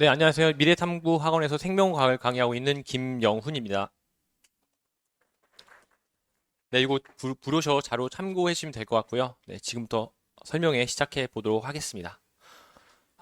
네, 안녕하세요. 미래탐구 학원에서 생명과학을 강의하고 있는 김영훈입니다. 네, 이거 부, 브로셔 자료 참고해 주시면 될 것 같고요. 네, 지금부터 설명에 시작해 보도록 하겠습니다.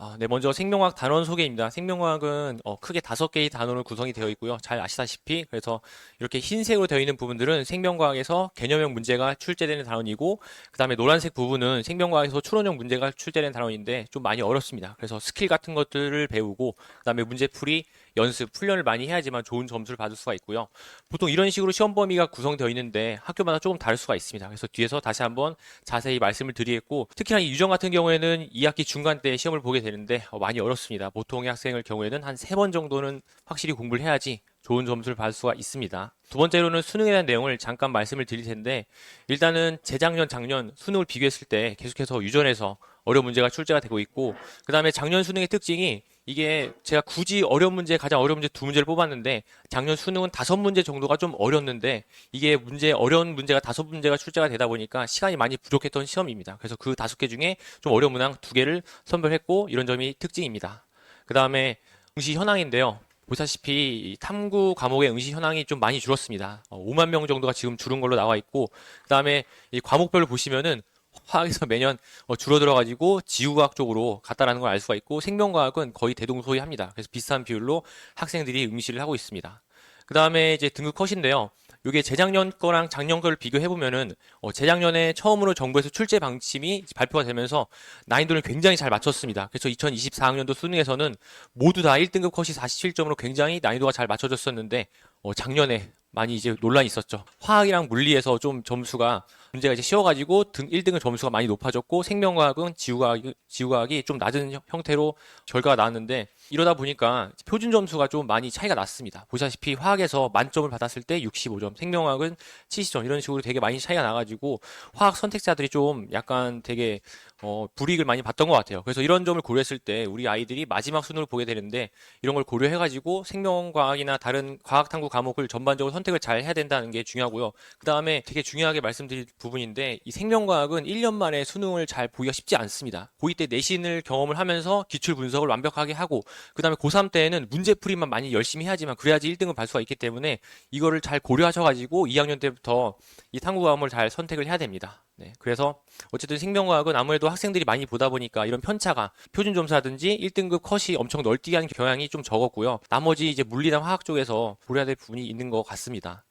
아, 네, 먼저 생명과학 단원 소개입니다. 생명과학은 어, 크게 다섯 개의 단원으로 구성이 되어 있고요. 잘 아시다시피 그래서 이렇게 흰색으로 되어 있는 부분들은 생명과학에서 개념형 문제가 출제되는 단원이고 그 다음에 노란색 부분은 생명과학에서 추론형 문제가 출제되는 단원인데 좀 많이 어렵습니다. 그래서 스킬 같은 것들을 배우고 그 다음에 문제풀이 연습, 훈련을 많이 해야지만 좋은 점수를 받을 수가 있고요. 보통 이런 식으로 시험 범위가 구성되어 있는데 학교마다 조금 다를 수가 있습니다. 그래서 뒤에서 다시 한번 자세히 말씀을 드리겠고 특히나 이 유정 같은 경우에는 2학기 중간 때 시험을 보게 되는데 어, 많이 어렵습니다. 보통의 학생의 경우에는 한 세 번 정도는 확실히 공부를 해야지 좋은 점수를 받을 수가 있습니다. 두 번째로는 수능에 대한 내용을 잠깐 말씀을 드릴 텐데 일단은 재작년, 작년 수능을 비교했을 때 계속해서 유전에서 어려운 문제가 출제가 되고 있고 그 다음에 작년 수능의 특징이 이게 제가 굳이 어려운 문제, 가장 어려운 문제 두 문제를 뽑았는데 작년 수능은 다섯 문제 정도가 좀 어렸는데 이게 문제, 어려운 문제가 다섯 문제가 출제가 되다 보니까 시간이 많이 부족했던 시험입니다. 그래서 그 다섯 개 중에 좀 어려운 문항 두 개를 선별했고 이런 점이 특징입니다. 그 다음에 응시 현황인데요. 보시다시피 이 탐구 과목의 응시 현황이 좀 많이 줄었습니다. 어, 5만 명 정도가 지금 줄은 걸로 나와 있고 그 다음에 이 과목별로 보시면은 화학에서 매년 어, 줄어들어가지고 지구과학 쪽으로 갔다라는 걸 알 수가 있고 생명과학은 거의 대동소이합니다. 그래서 비슷한 비율로 학생들이 응시를 하고 있습니다. 그 다음에 이제 등급 컷인데요. 이게 재작년 거랑 작년 거를 비교해 보면은 어, 재작년에 처음으로 정부에서 출제 방침이 발표가 되면서 난이도를 굉장히 잘 맞췄습니다. 그래서 2024학년도 수능에서는 모두 다 1등급 컷이 47점으로 굉장히 난이도가 잘 맞춰졌었는데 어, 작년에 많이 이제 논란이 있었죠. 화학이랑 물리에서 좀 점수가 문제가 이제 쉬워가지고 등 1등급 점수가 많이 높아졌고 생명과학은 지구과학, 지구과학이 좀 낮은 형- 형태로 결과가 나왔는데 이러다 보니까 표준 점수가 좀 많이 차이가 났습니다. 보시다시피 화학에서 만점을 받았을 때 65점, 생명과학은 70점 이런 식으로 되게 많이 차이가 나가지고 화학 선택자들이 좀 약간 되게 어, 불이익을 많이 봤던 것 같아요. 그래서 이런 점을 고려했을 때 우리 아이들이 마지막 수능을 보게 되는데 이런 걸 고려해가지고 생명과학이나 다른 과학탐구 과목을 전반적으로 선택을 잘 해야 된다는 게 중요하고요. 그 다음에 되게 중요하게 말씀드릴 부분인데 이 생명과학은 1년 만에 수능을 잘 보기가 쉽지 않습니다. 고2 때 내신을 경험을 하면서 기출 분석을 완벽하게 하고 그 다음에 고3 때는 문제풀이만 많이 열심히 해야지만 그래야지 1등을 받을 수가 있기 때문에 이거를 잘 고려하셔 가지고 2학년 때부터 이 탐구 과목을 잘 선택을 해야 됩니다. 네, 그래서 어쨌든 생명과학은 아무래도 학생들이 많이 보다 보니까 이런 편차가 표준 점수라든지 1등급 컷이 엄청 널뛰게 하는 경향이 좀 적었고요. 나머지 이제 물리나 화학 쪽에서 고려해야 될 부분이 있는 것 같습니다.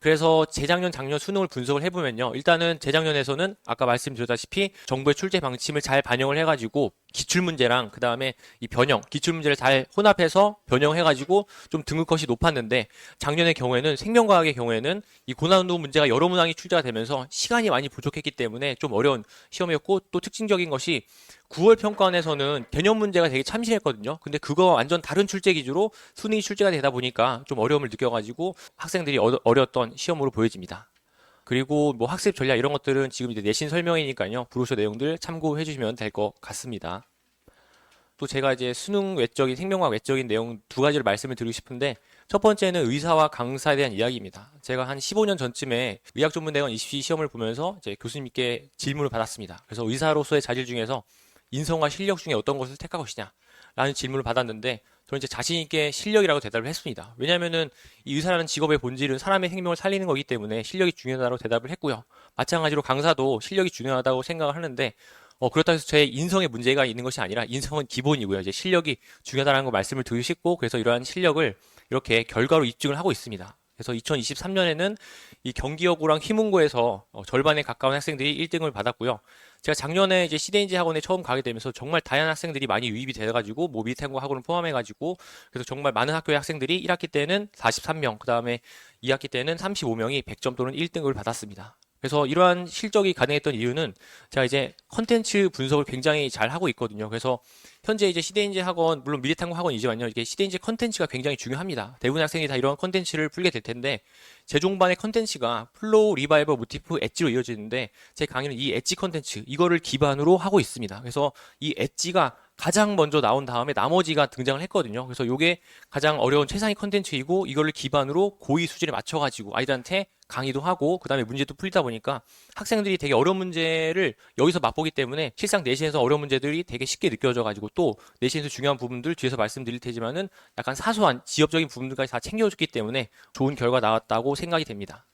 그래서 재작년, 작년 수능을 분석을 해보면요. 일단은 재작년에서는 아까 말씀드렸다시피 정부의 출제 방침을 잘 반영을 해가지고 기출문제랑 그 다음에 이 변형, 기출문제를 잘 혼합해서 변형해가지고 좀 등급컷이 높았는데 작년의 경우에는 생명과학의 경우에는 이 고난도 문제가 여러 문항이 출제가 되면서 시간이 많이 부족했기 때문에 좀 어려운 시험이었고 또 특징적인 것이 9월 평가원에서는 개념 문제가 되게 참신했거든요. 근데 그거 완전 다른 출제 기준으로 수능이 출제가 되다 보니까 좀 어려움을 느껴가지고 학생들이 어, 어려웠던 시험으로 보여집니다. 그리고 뭐 학습 전략 이런 것들은 지금 이제 내신 설명이니까요. 브로셔 내용들 참고해 주시면 될 것 같습니다. 또 제가 이제 수능 외적인 생명과학 외적인 내용 두 가지를 말씀을 드리고 싶은데 첫 번째는 의사와 강사에 대한 이야기입니다. 제가 한 15년 전쯤에 의학전문대원 20시 시험을 보면서 이제 교수님께 질문을 받았습니다. 그래서 의사로서의 자질 중에서 인성과 실력 중에 어떤 것을 택할 것이냐 라는 질문을 받았는데 저는 이제 자신 있게 실력이라고 대답을 했습니다. 왜냐하면은 이 의사라는 직업의 본질은 사람의 생명을 살리는 거기 때문에 실력이 중요하다고 대답을 했고요. 마찬가지로 강사도 실력이 중요하다고 생각을 하는데 어, 그렇다고 해서 제 인성에 문제가 있는 것이 아니라 인성은 기본이고요. 이제 실력이 중요하다는 거 말씀을 드리고 싶고 그래서 이러한 실력을 이렇게 결과로 입증을 하고 있습니다. 그래서 2023년에는 이 경기여고랑 희문고에서 어, 절반에 가까운 학생들이 1등을 받았고요. 제가 작년에 이제 시대인지 학원에 처음 가게 되면서 정말 다양한 학생들이 많이 유입이 돼가지고 뭐 미탱고 학원을 포함해가지고 그래서 정말 많은 학교의 학생들이 1학기 때는 43명, 그 다음에 2학기 때는 35명이 100점 또는 1등을 받았습니다. 그래서 이러한 실적이 가능했던 이유는 제가 이제 컨텐츠 분석을 굉장히 잘 하고 있거든요. 그래서 현재 이제 시대인지 학원, 물론 미래탐구 학원이지만요. 이게 시대인지 컨텐츠가 굉장히 중요합니다. 대부분 학생이 다 이런 컨텐츠를 풀게 될 텐데, 제종반의 컨텐츠가 플로우, 리바이버, 모티프, 엣지로 이어지는데, 제 강의는 이 엣지 컨텐츠, 이거를 기반으로 하고 있습니다. 그래서 이 엣지가 가장 먼저 나온 다음에 나머지가 등장을 했거든요. 그래서 이게 가장 어려운 최상위 컨텐츠이고 이거를 기반으로 고의 수준에 맞춰가지고 아이들한테 강의도 하고 그다음에 문제도 풀다 보니까 학생들이 되게 어려운 문제를 여기서 맛보기 때문에 실상 내신에서 어려운 문제들이 되게 쉽게 느껴져 가지고 또 내신에서 중요한 부분들 뒤에서 말씀드릴 테지만은 약간 사소한 지엽적인 부분들까지 다 챙겨줬기 때문에 좋은 결과 나왔다고 생각이 됩니다.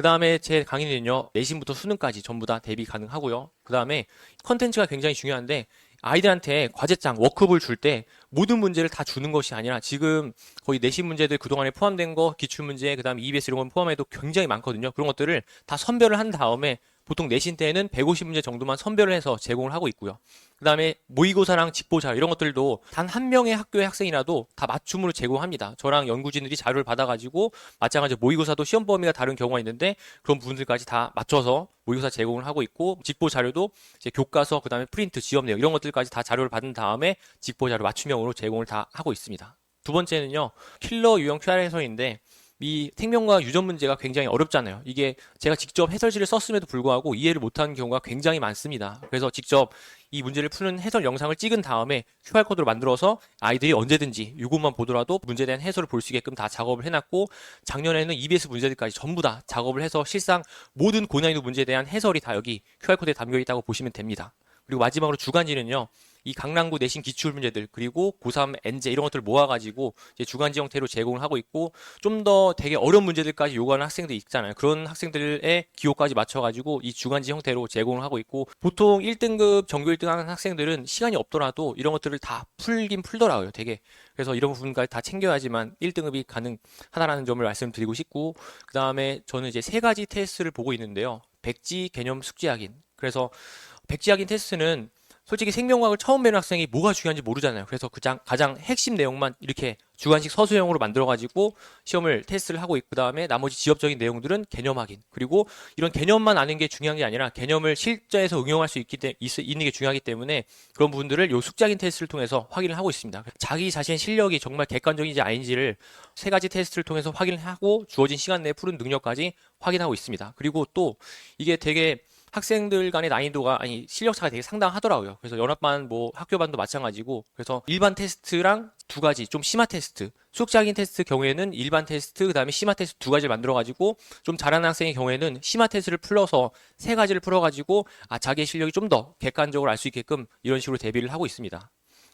그 다음에 제 강의는요, 내신부터 수능까지 전부 다 대비 가능하고요. 그 다음에 컨텐츠가 굉장히 중요한데, 아이들한테 과제장, 워크업을 줄 때 모든 문제를 다 주는 것이 아니라 지금 거의 내신 문제들 그동안에 포함된 거, 기출 문제, 그 다음에 EBS 이런 건 포함해도 굉장히 많거든요. 그런 것들을 다 선별을 한 다음에 보통 내신 때에는 150문제 정도만 선별을 해서 제공을 하고 있고요. 그 다음에 모의고사랑 직보자 이런 것들도 단 한 명의 학교의 학생이라도 다 맞춤으로 제공합니다. 저랑 연구진들이 자료를 받아가지고 마찬가지로 모의고사도 시험 범위가 다른 경우가 있는데 그런 부분들까지 다 맞춰서 모의고사 제공을 하고 있고 직보 자료도 이제 교과서 그다음에 프린트 지업 내용 이런 것들까지 다 자료를 받은 다음에 직보 자료 맞춤형으로 제공을 다 하고 있습니다. 두 번째는요 킬러 유형 QR 해설인데 이 생명과 유전 문제가 굉장히 어렵잖아요. 이게 제가 직접 해설지를 썼음에도 불구하고 이해를 못하는 경우가 굉장히 많습니다. 그래서 직접 이 문제를 푸는 해설 영상을 찍은 다음에 QR코드로 만들어서 아이들이 언제든지 이것만 보더라도 문제에 대한 해설을 볼 수 있게끔 다 작업을 해놨고 작년에는 EBS 문제들까지 전부 다 작업을 해서 실상 모든 고난이도 문제에 대한 해설이 다 여기 QR코드에 담겨 있다고 보시면 됩니다. 그리고 마지막으로 주간지는요. 이 강남구 내신 기출 문제들 그리고 고3 엔제 이런 것들을 모아가지고 이제 주간지 형태로 제공을 하고 있고 좀 더 되게 어려운 문제들까지 요구하는 학생들이 있잖아요. 그런 학생들의 기호까지 맞춰가지고 이 주간지 형태로 제공을 하고 있고 보통 1등급 전교 1등 하는 학생들은 시간이 없더라도 이런 것들을 다 풀긴 풀더라고요. 되게 그래서 이런 부분까지 다 챙겨야지만 1등급이 가능하다라는 점을 말씀드리고 싶고 그 다음에 저는 이제 세 가지 테스트를 보고 있는데요. 백지 개념 숙지 확인. 그래서 백지 확인 테스트는 솔직히 생명과학을 처음 배우는 학생이 뭐가 중요한지 모르잖아요. 그래서 그장 가장 핵심 내용만 이렇게 주관식 서술형으로 만들어가지고 시험을 테스트를 하고 있고 그 다음에 나머지 지엽적인 내용들은 개념 확인 그리고 이런 개념만 아는 게 중요한 게 아니라 개념을 실제에서 응용할 수 있기 때, 있, 있는 게 중요하기 때문에 그런 부분들을 요 숙작인 테스트를 통해서 확인을 하고 있습니다. 자기 자신의 실력이 정말 객관적인지 아닌지를 세 가지 테스트를 통해서 확인을 하고 주어진 시간 내에 푸는 능력까지 확인하고 있습니다. 그리고 또 이게 되게 학생들 간의 난이도가 아니 실력 차가 되게 상당하더라고요. 그래서 연합반 뭐 학교반도 마찬가지고 그래서 일반 테스트랑 두 가지 좀 심화 테스트 수학적인 테스트 경우에는 일반 테스트 그다음에 심화 테스트 두 가지를 만들어 가지고 좀 잘하는 학생의 경우에는 심화 테스트를 풀어서 세 가지를 풀어 가지고 아 자기의 실력이 좀 더 객관적으로 알 수 있게끔 이런 식으로 대비를 하고 있습니다.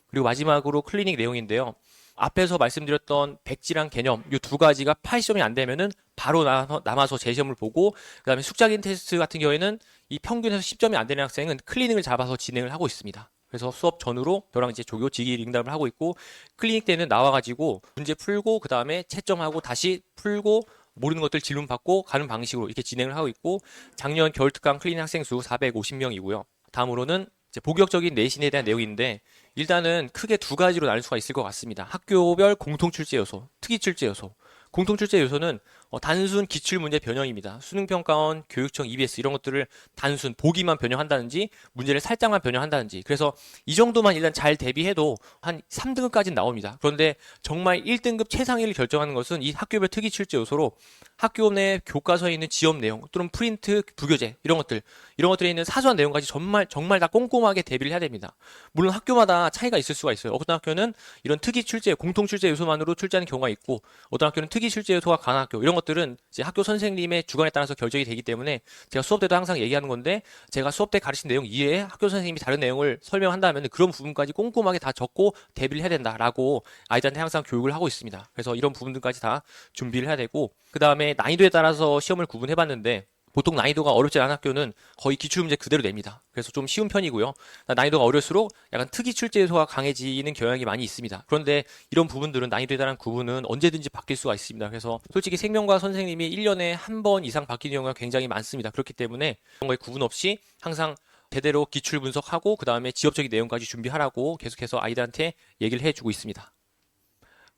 그리고 마지막으로 클리닉 내용인데요. 앞에서 말씀드렸던 백지랑 개념 이 두 가지가 80점이 안 되면은 바로 남아서 재시험을 보고 그다음에 숙작인 테스트 같은 경우에는 이 평균에서 10점이 안 되는 학생은 클리닉을 잡아서 진행을 하고 있습니다. 그래서 수업 전후로 저랑 이제 조교 지기 링담을 하고 있고 클리닉 때는 나와가지고 문제 풀고 그 다음에 채점하고 다시 풀고 모르는 것들 질문 받고 가는 방식으로 이렇게 진행을 하고 있고 작년 겨울 특강 클리닉 학생 수 450명이고요. 다음으로는 이제 본격적인 내신에 대한 내용인데 일단은 크게 두 가지로 나눌 수가 있을 것 같습니다. 학교별 공통 출제 요소, 특이 출제 요소. 공통 출제 요소는 어, 단순 기출 문제 변형입니다. 수능평가원, 교육청, EBS 이런 것들을 단순 보기만 변형한다든지 문제를 살짝만 변형한다든지 그래서 이 정도만 일단 잘 대비해도 한 3등급까지는 나옵니다. 그런데 정말 1등급 최상위를 결정하는 것은 이 학교별 특이 출제 요소로 학교 내 교과서에 있는 지업 내용 또는 프린트 부교재 이런 것들 이런 것들에 있는 사소한 내용까지 정말 정말 다 꼼꼼하게 대비를 해야 됩니다. 물론 학교마다 차이가 있을 수가 있어요. 어떤 학교는 이런 특이 출제 공통 출제 요소만으로 출제하는 경우가 있고 어떤 학교는 특이 출제 요소가 강한 학교 이런 것 들은 이제 학교 선생님의 주관에 따라서 결정이 되기 때문에 제가 수업 때도 항상 얘기하는 건데 제가 수업 때 가르친 내용 이외에 학교 선생님이 다른 내용을 설명한다면 그런 부분까지 꼼꼼하게 다 적고 대비를 해야 된다라고 아이들한테 항상 교육을 하고 있습니다. 그래서 이런 부분들까지 다 준비를 해야 되고 그 다음에 난이도에 따라서 시험을 구분해봤는데 보통 난이도가 어렵지 않은 학교는 거의 기출문제 그대로 냅니다. 그래서 좀 쉬운 편이고요. 난이도가 어려울수록 약간 특이 출제 요소가 강해지는 경향이 많이 있습니다. 그런데 이런 부분들은 난이도에 따른 구분은 언제든지 바뀔 수가 있습니다. 그래서 솔직히 생명과 선생님이 1년에 한 번 이상 바뀌는 경우가 굉장히 많습니다. 그렇기 때문에 그런 거에 구분 없이 항상 제대로 기출 분석하고 그 다음에 지역적인 내용까지 준비하라고 계속해서 아이들한테 얘기를 해주고 있습니다.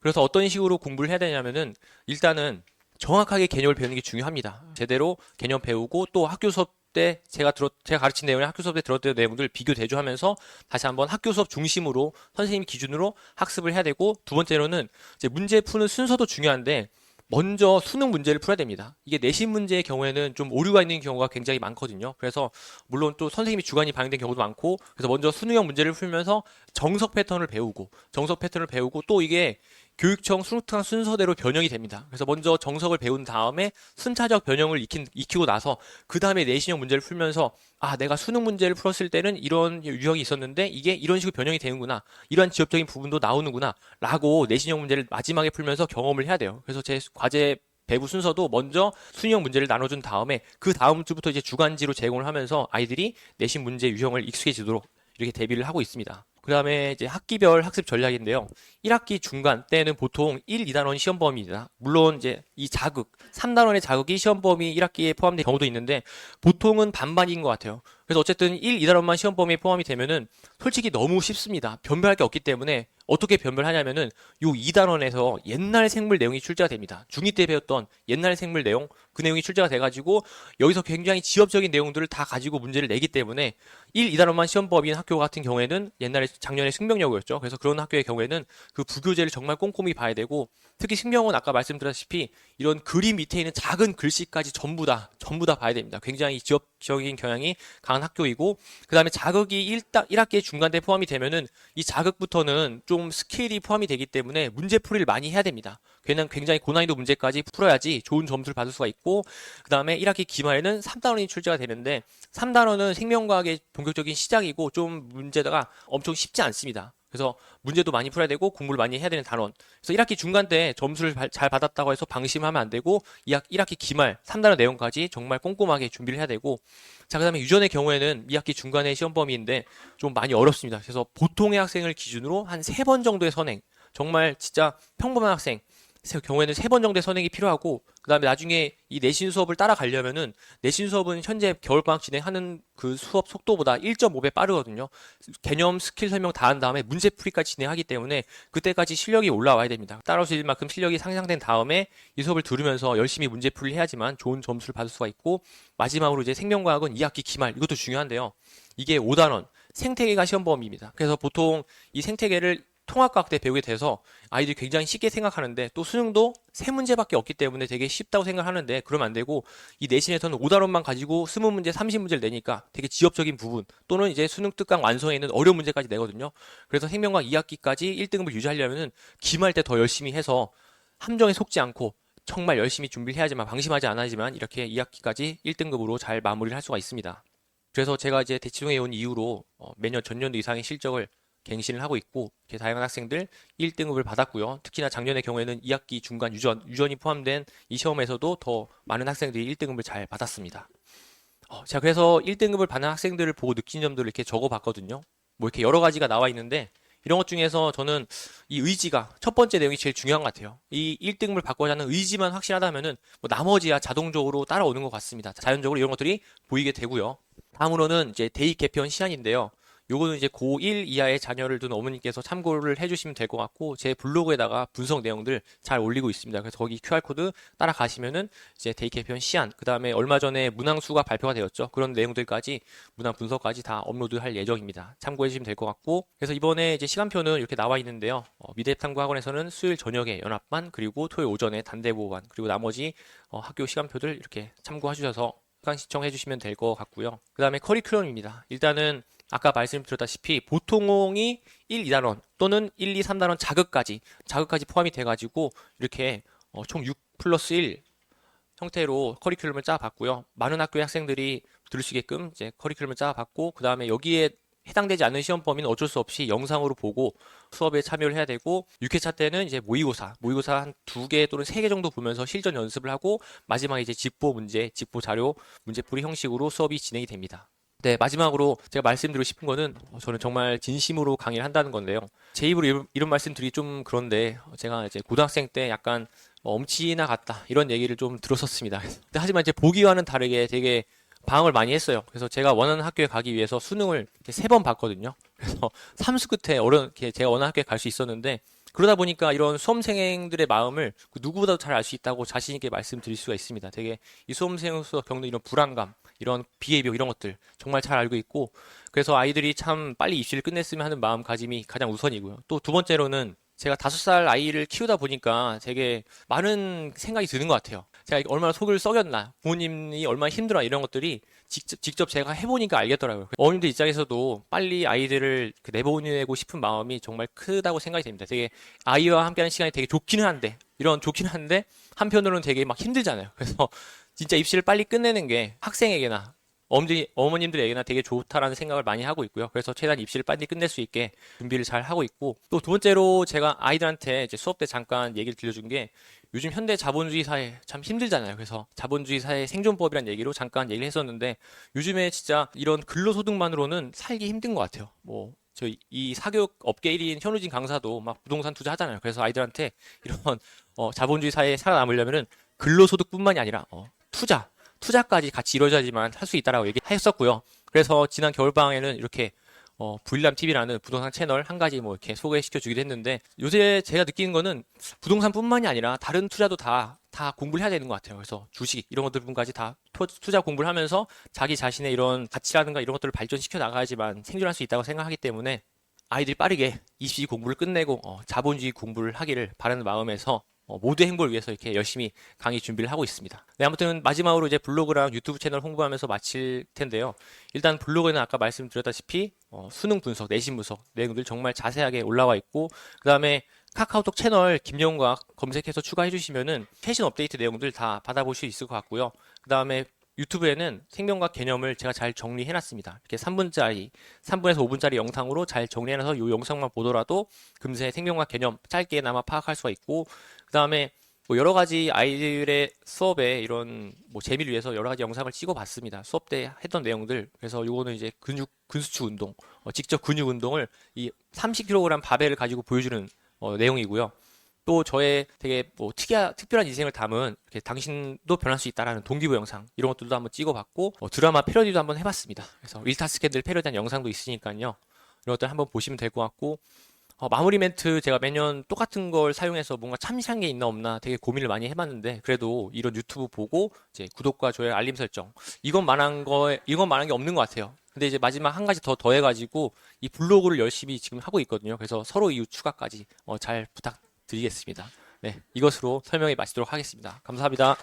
그래서 어떤 식으로 공부를 해야 되냐면은 일단은 정확하게 개념을 배우는 게 중요합니다. 제대로 개념 배우고 또 학교 수업 때 제가 들었 제가 가르친 내용이 학교 수업 때 들었던 내용들 비교 대조하면서 다시 한번 학교 수업 중심으로 선생님 기준으로 학습을 해야 되고 두 번째로는 이제 문제 푸는 순서도 중요한데 먼저 수능 문제를 풀어야 됩니다. 이게 내신 문제의 경우에는 좀 오류가 있는 경우가 굉장히 많거든요. 그래서 물론 또 선생님이 주관이 반영된 경우도 많고 그래서 먼저 수능형 문제를 풀면서 정석 패턴을 배우고 정석 패턴을 배우고 또 이게 교육청 수능특강 순서대로 변형이 됩니다. 그래서 먼저 정석을 배운 다음에 순차적 변형을 익힌, 익히고 나서 그 다음에 내신형 문제를 풀면서 아 내가 수능 문제를 풀었을 때는 이런 유형이 있었는데 이게 이런 식으로 변형이 되는구나 이러한 지엽적인 부분도 나오는구나 라고 내신형 문제를 마지막에 풀면서 경험을 해야 돼요. 그래서 제 과제 배부 순서도 먼저 수능형 문제를 나눠준 다음에 그 다음 주부터 이제 주간지로 제공을 하면서 아이들이 내신 문제 유형을 익숙해지도록 이렇게 대비를 하고 있습니다. 그 다음에 이제 학기별 학습 전략인데요. 1학기 중간 때는 보통 1, 2단원 시험 범위입니다. 물론 이제 이 자극, 3단원의 자극이 시험 범위 1학기에 포함된 경우도 있는데 보통은 반반인 것 같아요. 그래서 어쨌든 1, 2단원만 시험 범위에 포함이 되면은 솔직히 너무 쉽습니다. 변별할 게 없기 때문에 어떻게 변별하냐면은 요 2단원에서 옛날 생물 내용이 출제가 됩니다. 중2 때 배웠던 옛날 생물 내용 그 내용이 출제가 돼 가지고 여기서 굉장히 지엽적인 내용들을 다 가지고 문제를 내기 때문에 1, 2단원만 시험 범위인 학교 같은 경우에는 옛날에 작년에 승명여고였죠. 그래서 그런 학교의 경우에는 그 부교재를 정말 꼼꼼히 봐야 되고 특히 승명은 아까 말씀드렸다시피 이런 그림 밑에 있는 작은 글씨까지 전부 다 전부 다 봐야 됩니다. 굉장히 지엽적인 경향이 강한 학교이고 그 다음에 자극이 1딱 1학기에 중간 때 포함이 되면은 이 자극부터는 좀 스케일이 포함이 되기 때문에 문제풀이를 많이 해야 됩니다. 괜한 굉장히 고난이도 문제까지 풀어야지 좋은 점수를 받을 수가 있고 그 다음에 1학기 기말에는 3단원이 출제가 되는데 3단원은 생명과학의 본격적인 시작이고 좀 문제가 엄청 쉽지 않습니다. 그래서 문제도 많이 풀어야 되고 공부를 많이 해야 되는 단원. 그래서 1학기 중간 때 점수를 잘 받았다고 해서 방심하면 안 되고 2학, 1학기 기말 3단원 내용까지 정말 꼼꼼하게 준비를 해야 되고 자 그다음에 유전의 경우에는 2학기 중간에 시험 범위인데 좀 많이 어렵습니다. 그래서 보통의 학생을 기준으로 한 세 번 정도의 선행 정말 진짜 평범한 학생 경우에는 세 번 정도의 선행이 필요하고 그다음에 나중에 이 내신 수업을 따라가려면은 내신 수업은 현재 겨울방학 진행하는 그 수업 속도보다 1.5배 빠르거든요. 개념 스킬 설명 다 한 다음에 문제 풀이까지 진행하기 때문에 그때까지 실력이 올라와야 됩니다. 따라올 수 있을 만큼 실력이 상향된 다음에 이 수업을 들으면서 열심히 문제 풀이를 해야지만 좋은 점수를 받을 수가 있고 마지막으로 이제 생명과학은 2학기 기말 이것도 중요한데요. 이게 5단원 생태계가 시험 범위입니다. 그래서 보통 이 생태계를 통합과학 때 배우게 돼서 아이들이 굉장히 쉽게 생각하는데 또 수능도 세 문제밖에 없기 때문에 되게 쉽다고 생각하는데 그러면 안 되고 이 내신에서는 5단원만 가지고 20문제, 30문제를 내니까 되게 지엽적인 부분 또는 이제 수능 특강 완성에 있는 어려운 문제까지 내거든요. 그래서 생명과학 2학기까지 1등급을 유지하려면은 기말 때 더 열심히 해서 함정에 속지 않고 정말 열심히 준비를 해야지만 방심하지 않아야지만 이렇게 2학기까지 1등급으로 잘 마무리를 할 수가 있습니다. 그래서 제가 이제 대치동에 온 이후로 어, 매년 전년도 이상의 실적을 갱신을 하고 있고 이렇게 다양한 학생들 1등급을 받았고요. 특히나 작년의 경우에는 2학기 중간 유전 유전이 포함된 이 시험에서도 더 많은 학생들이 1등급을 잘 받았습니다. 어, 자 그래서 1등급을 받는 학생들을 보고 느낀 점들을 이렇게 적어봤거든요. 뭐 이렇게 여러 가지가 나와 있는데 이런 것 중에서 저는 이 의지가 첫 번째 내용이 제일 중요한 것 같아요. 이 1등급을 받고자 하는 의지만 확실하다면은 뭐 나머지야 자동적으로 따라오는 것 같습니다. 자연적으로 이런 것들이 보이게 되고요. 다음으로는 이제 대입 개편 시한인데요. 요거는 이제 고1 이하의 자녀를 둔 어머님께서 참고를 해주시면 될 것 같고 제 블로그에다가 분석 내용들 잘 올리고 있습니다. 그래서 거기 QR코드 따라가시면은 이제 데이 개편 시안 그 다음에 얼마 전에 문항수가 발표가 되었죠. 그런 내용들까지 문항 분석까지 다 업로드할 예정입니다. 참고해 주시면 될 것 같고 그래서 이번에 이제 시간표는 이렇게 나와 있는데요. 어, 미대탐구학원에서는 수요일 저녁에 연합반 그리고 토요일 오전에 단대보호반 그리고 나머지 어, 학교 시간표들 이렇게 참고하셔서 강 시청해 주시면 될 것 같고요. 그 다음에 커리큘럼입니다. 일단은 아까 말씀드렸다시피 보통이 1, 2단원 또는 1, 2, 3단원 자극까지 자극까지 포함이 돼가지고 이렇게 어, 총6 플러스 1 형태로 커리큘럼을 짜봤고요. 많은 학교의 학생들이 들을 수 있게끔 이제 커리큘럼을 짜봤고 그 다음에 여기에 해당되지 않는 시험 범위는 어쩔 수 없이 영상으로 보고 수업에 참여를 해야 되고 6회차 때는 이제 모의고사, 모의고사 한 두 개 또는 세 개 정도 보면서 실전 연습을 하고 마지막에 이제 직보 문제, 직보 자료, 문제풀이 형식으로 수업이 진행이 됩니다. 네, 마지막으로 제가 말씀드리고 싶은 거는 저는 정말 진심으로 강의를 한다는 건데요. 제 입으로 이런, 이런 말씀 드리기 좀 그런데 제가 이제 고등학생 때 약간 엄치나 같다 이런 얘기를 좀 들었었습니다. 하지만 이제 보기와는 다르게 되게 방황을 많이 했어요. 그래서 제가 원하는 학교에 가기 위해서 수능을 세 번 봤거든요. 그래서 삼수 끝에 어른 제가 원하는 학교에 갈 수 있었는데 그러다 보니까 이런 수험생들의 마음을 그 누구보다도 잘 알 수 있다고 자신 있게 말씀드릴 수가 있습니다. 되게 이 수험생으로서 겪는 이런 불안감, 이런 비해비용 이런 것들 정말 잘 알고 있고 그래서 아이들이 참 빨리 입시를 끝냈으면 하는 마음가짐이 가장 우선이고요. 또 두 번째로는 제가 다섯 살 아이를 키우다 보니까 되게 많은 생각이 드는 것 같아요. 제가 얼마나 속을 썩였나, 부모님이 얼마나 힘들어 이런 것들이 직접, 직접 제가 해보니까 알겠더라고요. 어머님들 입장에서도 빨리 아이들을 그 내보내고 싶은 마음이 정말 크다고 생각이 됩니다. 되게 아이와 함께하는 시간이 되게 좋기는 한데, 이런 좋기는 한데, 한편으로는 되게 막 힘들잖아요. 그래서 진짜 입시를 빨리 끝내는 게 학생에게나 어머니, 어머님들 에게나 되게 좋다라는 생각을 많이 하고 있고요. 그래서 최대한 입시를 빨리 끝낼 수 있게 준비를 잘 하고 있고, 또 두 번째로 제가 아이들한테 이제 수업 때 잠깐 얘기를 들려준 게 요즘 현대 자본주의 사회 참 힘들잖아요. 그래서 자본주의 사회 생존법이란 얘기로 잠깐 얘기를 했었는데 요즘에 진짜 이런 근로소득만으로는 살기 힘든 것 같아요. 뭐, 저희 이 사교육 업계 1인 현우진 강사도 막 부동산 투자 하잖아요. 그래서 아이들한테 이런 어, 자본주의 사회에 살아남으려면은 근로소득뿐만이 아니라 어, 투자, 투자까지 같이 이루어져야지만 할 수 있다라고 얘기했었고요. 그래서 지난 겨울방학에는 이렇게 어, 불남 TV라는 부동산 채널 한 가지 뭐 이렇게 소개시켜 주기도 했는데 요새 제가 느끼는 거는 부동산뿐만이 아니라 다른 투자도 다 다 공부를 해야 되는 것 같아요. 그래서 주식 이런 것들까지 다 투- 투자 공부를 하면서 자기 자신의 이런 가치라든가 이런 것들을 발전시켜 나가야지만 생존할 수 있다고 생각하기 때문에 아이들이 빠르게 입시 공부를 끝내고 어, 자본주의 공부를 하기를 바라는 마음에서 어, 모두의 행복을 위해서 이렇게 열심히 강의 준비를 하고 있습니다. 네, 아무튼 마지막으로 이제 블로그랑 유튜브 채널 홍보하면서 마칠 텐데요. 일단 블로그에는 아까 말씀드렸다시피 어, 수능 분석, 내신 분석 내용들 정말 자세하게 올라와 있고 그 다음에 카카오톡 채널 김영과 검색해서 추가해 주시면은 최신 업데이트 내용들 다 받아볼 수 있을 것 같고요. 그 다음에 유튜브에는 생명과 개념을 제가 잘 정리해 놨습니다. 이렇게 3분짜리, 3분에서 5분짜리 영상으로 잘 정리해 놔서 이 영상만 보더라도 금세 생명과 개념 짧게나마 파악할 수가 있고 그 다음에 뭐 여러 가지 아이들의 수업에 이런 뭐 재미를 위해서 여러 가지 영상을 찍어 봤습니다. 수업 때 했던 내용들. 그래서 요거는 이제 근육, 근수축 운동, 어, 직접 근육 운동을 이 30kg 바벨을 가지고 보여주는 어, 내용이고요. 또 저의 되게 뭐 특이한 특별한 인생을 담은 이렇게 당신도 변할 수 있다라는 동기부 영상 이런 것들도 한번 찍어봤고 어, 드라마 패러디도 한번 해봤습니다. 그래서 일타 스캔들 패러디한 영상도 있으니까요. 이런 것들 한번 보시면 될 것 같고 어, 마무리 멘트 제가 매년 똑같은 걸 사용해서 뭔가 참신한 게 있나 없나 되게 고민을 많이 해봤는데 그래도 이런 유튜브 보고 이제 구독과 좋아요 알림 설정 이건 만한 거 이건 만한 게 없는 것 같아요. 근데 이제 마지막 한 가지 더 더해가지고 이 블로그를 열심히 지금 하고 있거든요. 그래서 서로 이웃 추가까지 어, 잘 부탁 드리겠습니다. 네, 이것으로 설명이 마치도록 하겠습니다. 감사합니다.